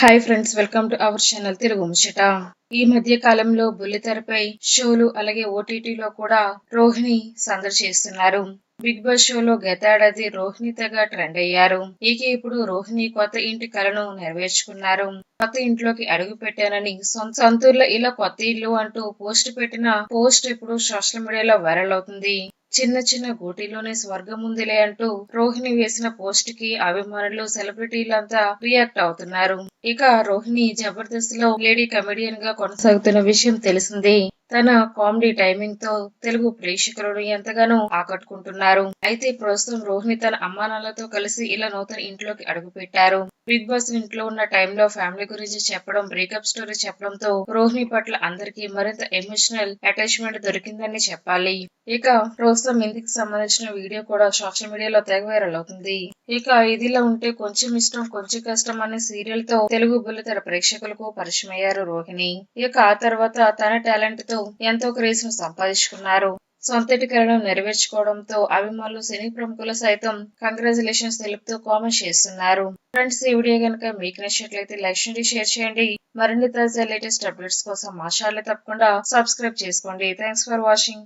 Hi friends welcome to our channel Telugu Muchata ఈ మధ్య కాలంలో బుల్లితెరపై షోలు అలాగే ఓటీటీలో కూడా రోహిణి సందడి చేస్తున్నారు. బిగ్ బాస్ షోలో గతేడాది రోహిణి తెగ ట్రెండ్ అయ్యారు. ఇక ఇప్పుడు రోహిణి కొత్త ఇంటి కలను నెరవేర్చుకున్నారు. కొత్త ఇంట్లోకి అడుగు పెట్టానని సొంత ఇలా కొత్త ఇల్లు అంటూ పోస్ట్ పెట్టిన పోస్ట్ ఇప్పుడు సోషల్ మీడియాలో వైరల్ అవుతుంది. చిన్న చిన్న గూటిలోనే స్వర్గం ఉందిలే అంటూ రోహిణి వేసిన పోస్ట్కి అభిమానులు సెలబ్రిటీలంతా రియాక్ట్ అవుతున్నారు. ఇక రోహిణి జబర్దస్త్లో లేడీ కమెడియన్గా కొనసాగుతున్న విషయం తెలిసిందే. తన కామెడీ టైమింగ్తో తెలుగు ప్రేక్షకులను ఎంతగానో ఆకట్టుకుంటున్నారు. అయితే ప్రస్తుతం రోహిణి తన అమ్మానాన్నలతో కలిసి ఇలా నూతన ఇంట్లోకి అడుగు పెట్టారు బిగ్ బాస్ ఇంట్లో ఉన్న టైంలో ఫ్యామిలీ గురించి చెప్పడం బ్రేకప్ స్టోరీ చెప్పడంతో రోహిణి పట్ల అందరికీ మరింత ఎమోషనల్ అటాచ్మెంట్ దొరికిందని చెప్పాలి. ఇక ప్రస్తుతం ఇందుకు సంబంధించిన వీడియో కూడా సోషల్ మీడియాలో తెగ వైరల్ అవుతుంది. ఇక ఇదిలా ఉంటే కొంచెం ఇష్టం కొంచెం కష్టం అనే సీరియల్తో తెలుగు బుల్లితెర ప్రేక్షకులకు పరిచయం అయ్యారు రోహిణి. ఇక ఆ తర్వాత తన టాలెంట్తో ఎంతో క్రేజ్ను సంపాదించుకున్నారు. సొంతటి నెరవేర్చుకోవడంతో అభిమానులు సినీ ప్రముఖులు సైతం కంగ్రాచులేషన్స్ తెలుపుతూ కామెంట్ చేస్తున్నారు. ఫ్రెండ్స్ ఈ వీడియో కనుక మీకు నచ్చినట్లయితే లైక్ చేయండి షేర్ చేయండి. మరిన్ని తాజా లేటెస్ట్ అప్డేట్స్ కోసం మా ఛానల్ తప్పకుండా సబ్స్క్రైబ్ చేసుకోండి. Thanks for watching